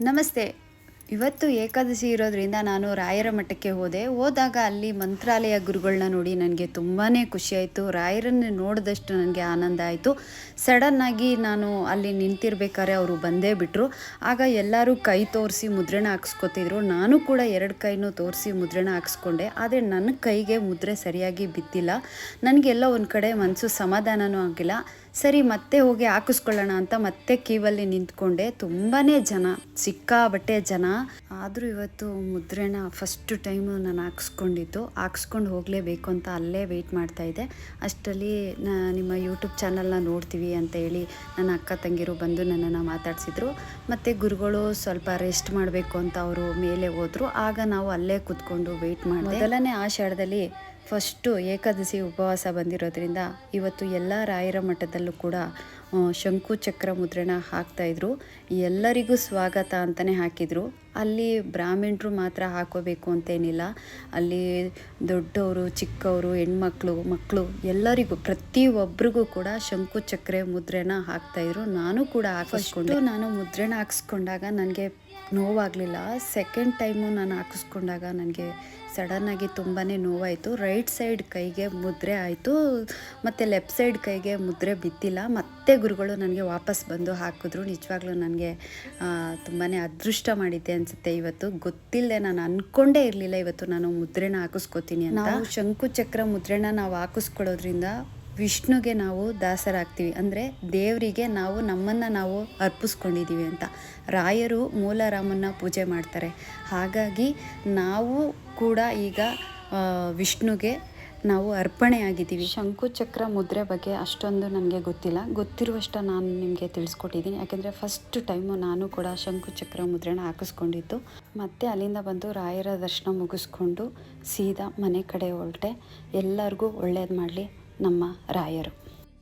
నమస్తే ಇವತ್ತು ಏಕಾದಶಿ ಇರೋದ್ರಿಂದ ನಾನು ರಾಯರ ಮಠಕ್ಕೆ ಹೋದೆ. ಹೋದಾಗ ಅಲ್ಲಿ ಮಂತ್ರಾಲಯ ಗುರುಗಳನ್ನ ನೋಡಿ ನನಗೆ ತುಂಬಾ ಖುಷಿಯಾಯಿತು ರಾಯರನ್ನು ನೋಡಿದಷ್ಟು ನನಗೆ ಆನಂದ ಆಯಿತು. ಸಡನ್ನಾಗಿ ನಾನು ಅಲ್ಲಿ ನಿಂತಿರ್ಬೇಕಾದ್ರೆ ಅವರು ಬಂದೇ ಬಿಟ್ಟರು ಆಗ ಎಲ್ಲರೂ ಕೈ ತೋರಿಸಿ ಮುದ್ರಣ ಹಾಕ್ಸ್ಕೊತಿದ್ರು. ನಾನು ಕೂಡ ಎರಡು ಕೈನೂ ತೋರಿಸಿ ಮುದ್ರಣ ಹಾಕ್ಸ್ಕೊಂಡೆ. ಆದರೆ ನನ್ನ ಕೈಗೆ ಮುದ್ರೆ ಸರಿಯಾಗಿ ಬಿದ್ದಿಲ್ಲ. ನನಗೆಲ್ಲ ಒಂದು ಕಡೆ ಮನಸ್ಸು ಸಮಾಧಾನವೂ ಆಗಿಲ್ಲ. ಸರಿ, ಮತ್ತೆ ಹೋಗಿ ಹಾಕಿಸ್ಕೊಳ್ಳೋಣ ಅಂತ ಮತ್ತೆ ಕೀವಲ್ಲಿ ನಿಂತ್ಕೊಂಡೆ. ತುಂಬಾ ಜನ ಸಿಕ್ಕಾಬಟ್ಟೆ ಜನ. ಆದರೂ ಇವತ್ತು ಮುದ್ರೆನ ಫಸ್ಟ್ ಟೈಮು ನಾನು ಹಾಕ್ಸ್ಕೊಂಡಿದ್ದು. ಹಾಕ್ಸ್ಕೊಂಡು ಹೋಗಲೇಬೇಕು ಅಂತ ಅಲ್ಲೇ ವೆಯ್ಟ್ ಮಾಡ್ತಾ ಇದ್ದೆ. ಅಷ್ಟರಲ್ಲಿ ನಾ ನಿಮ್ಮ ಯೂಟ್ಯೂಬ್ ಚಾನಲ್ನ ನೋಡ್ತೀವಿ ಅಂತ ಹೇಳಿ ನನ್ನ ಅಕ್ಕ ತಂಗಿರು ಬಂದು ನನ್ನನ್ನು ಮಾತಾಡಿಸಿದ್ರು. ಮತ್ತು ಗುರುಗಳು ಸ್ವಲ್ಪ ರೆಸ್ಟ್ ಮಾಡಬೇಕು ಅಂತ ಅವರು ಮೇಲೆ ಹೋದರು. ಆಗ ನಾವು ಅಲ್ಲೇ ಕೂತ್ಕೊಂಡು ವೆಯ್ಟ್ ಮಾಡಿದೆ. ಮೊದಲನೇ ಆಷಾಢದಲ್ಲಿ ಫಸ್ಟು ಏಕಾದಶಿ ಉಪವಾಸ ಬಂದಿರೋದ್ರಿಂದ ಇವತ್ತು ಎಲ್ಲ ರಾಯರ ಮಠದಲ್ಲೂ ಕೂಡ ಶಂಕು ಚಕ್ರ ಮುದ್ರಣ ಹಾಕ್ತಾಯಿದ್ರು ಎಲ್ಲರಿಗೂ ಸ್ವಾಗತ ಅಂತಲೇ ಹಾಕಿದರು. ಅಲ್ಲಿ ಬ್ರಾಹ್ಮಣರು ಮಾತ್ರ ಹಾಕೋಬೇಕು ಅಂತೇನಿಲ್ಲ. ಅಲ್ಲಿ ದೊಡ್ಡವರು, ಚಿಕ್ಕವರು, ಹೆಣ್ಮಕ್ಳು ಮಕ್ಕಳು ಎಲ್ಲರಿಗೂ ಪ್ರತಿಯೊಬ್ಬರಿಗೂ ಕೂಡ ಶಂಕು ಚಕ್ರೆ ಮುದ್ರೆನ ಹಾಕ್ತಾಯಿದ್ರು ನಾನು ಕೂಡ ಹಾಕಿಸ್ಕೊಂಡು. ನಾನು ಮುದ್ರೆನ ಹಾಕಿಸ್ಕೊಂಡಾಗ ನನಗೆ ನೋವಾಗಲಿಲ್ಲ. ಸೆಕೆಂಡ್ ಟೈಮು ನಾನು ಹಾಕಿಸ್ಕೊಂಡಾಗ ನನಗೆ ಸಡನ್ನಾಗಿ ತುಂಬಾ ನೋವಾಯಿತು. ರೈಟ್ ಸೈಡ್ ಕೈಗೆ ಮುದ್ರೆ ಆಯಿತು. ಮತ್ತು ಲೆಫ್ಟ್ ಸೈಡ್ ಕೈಗೆ ಮುದ್ರೆ ಬಿದ್ದಿಲ್ಲ. ಮತ್ತೆ ಗುರುಗಳು ನನಗೆ ವಾಪಸ್ ಬಂದು ಹಾಕಿದ್ರು. ನಿಜವಾಗ್ಲೂ ನನಗೆ ತುಂಬಾ ಅದೃಷ್ಟ ಮಾಡಿದ್ದೆ ಅನಿಸುತ್ತೆ. ಇವತ್ತು ಗೊತ್ತಿಲ್ಲದೆ ನಾನು ಅಂದ್ಕೊಂಡೇ ಇರಲಿಲ್ಲ. ಇವತ್ತು ನಾನು ಮುದ್ರೆನ ಹಾಕಿಸ್ಕೊತೀನಿ ಅಂತ. ನಾವು ಶಂಕುಚಕ್ರ ಮುದ್ರೆನ ನಾವು ಹಾಕಿಸ್ಕೊಳ್ಳೋದ್ರಿಂದ ವಿಷ್ಣುಗೆ ನಾವು ದಾಸರಾಗ್ತೀವಿ. ಅಂದರೆ ದೇವರಿಗೆ ನಾವು ನಮ್ಮನ್ನು ನಾವು ಅರ್ಪಿಸ್ಕೊಂಡಿದ್ದೀವಿ ಅಂತ. ರಾಯರು ಮೂಲರಾಮನ್ನ ಪೂಜೆ ಮಾಡ್ತಾರೆ. ಹಾಗಾಗಿ ನಾವು ಕೂಡ ಈಗ ವಿಷ್ಣುಗೆ ನಾವು ಅರ್ಪಣೆ ಆಗಿದ್ದೀವಿ ಶಂಕುಚಕ್ರ ಮುದ್ರೆ ಬಗ್ಗೆ ಅಷ್ಟೊಂದು ನನಗೆ ಗೊತ್ತಿಲ್ಲ. ಗೊತ್ತಿರುವಷ್ಟು ನಾನು ನಿಮಗೆ ತಿಳಿಸ್ಕೊಟ್ಟಿದ್ದೀನಿ ಯಾಕೆಂದರೆ ಫಸ್ಟ್ ಟೈಮು ನಾನು ಕೂಡ ಶಂಕುಚಕ್ರ ಮುದ್ರೆನ ಹಾಕಿಸ್ಕೊಂಡಿದ್ದು. ಮತ್ತು ಅಲ್ಲಿಂದ ಬಂದು ರಾಯರ ದರ್ಶನ ಮುಗಿಸ್ಕೊಂಡು ಸೀದಾ ಮನೆ ಕಡೆ ಹೊರಟೆ. ಎಲ್ಲರಿಗೂ ಒಳ್ಳೇದು ಮಾಡಲಿ ನಮ್ಮ ರಾಯರು.